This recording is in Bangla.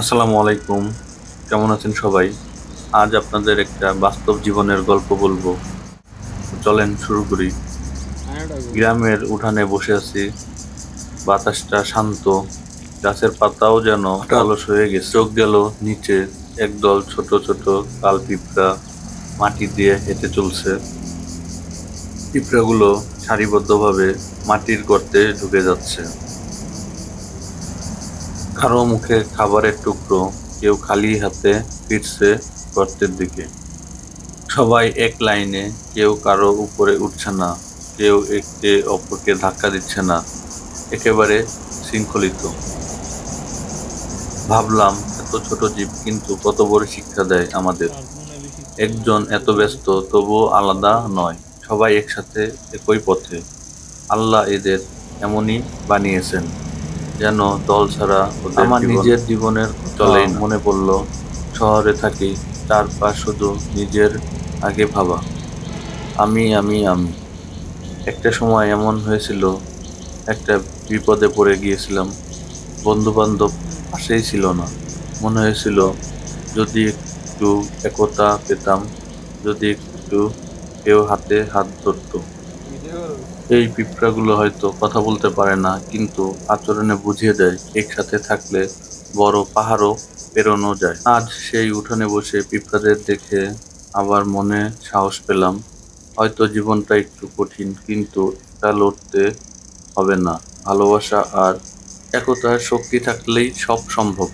আসসালামু আলাইকুম। কেমন আছেন সবাই? আজ আপনাদের একটা বাস্তব জীবনের গল্প বলব। চলেন শুরু করি। গ্রামের উঠানে বসে আছি। বাতাসটা শান্ত। গাছের পাতাও যেন অলস হয়ে গেছে। চোখ গেল নিচে। একদল ছোট ছোট কাল পিঁপড়া মাটি দিয়ে হেঁটে চলছে। পিঁপড়াগুলো সারিবদ্ধভাবে মাটির গর্তে ঢুকে যাচ্ছে। কারও মুখে খাবারের টুকরো, কেউ খালি হাতে ফিরছে গর্তের দিকে। সবাই এক লাইনে, কেউ কারও উপরে উঠছে না, কেউ একে অপরকে ধাক্কা দিচ্ছে না, একেবারে শৃঙ্খলিত। ভাবলাম, এত ছোট জীব কিন্তু কত বড় শিক্ষা দেয় আমাদের। একজন এত ব্যস্ত, তবুও আলাদা নয়। সবাই একসাথে একই পথে। আল্লাহ এদের এমনই বানিয়েছেন। যেন দল ছাড়া আমার নিজের জীবনের চলেই না। মনে পড়ল শহরে থাকি চারপাশ শুধু নিজের আগে ভাবা। আমি আমি আমি। একটা সময় এমন হয়েছিল একটা বিপদে পড়ে গিয়েছিলাম। বন্ধু বান্ধব পাশেই ছিল না। মনে হয়েছিল যদি একটু একতা পেতাম যদি একটু কেউ হাতে হাত ধরতো। এই পিঁপড়াগুলো হয়তো কথা বলতে পারে না, কিন্তু আচরণে বুঝিয়ে দেয়, একসাথে থাকলে বড় পাহাড়ও পেরোনো যায়। আজ সেই উঠানে বসে পিঁপড়াদের দেখে আবার মনে সাহস পেলাম, হয়তো জীবনটা একটু কঠিন, কিন্তু তা লড়তে হবে না। ভালোবাসা আর একতার শক্তি থাকলেই সব সম্ভব।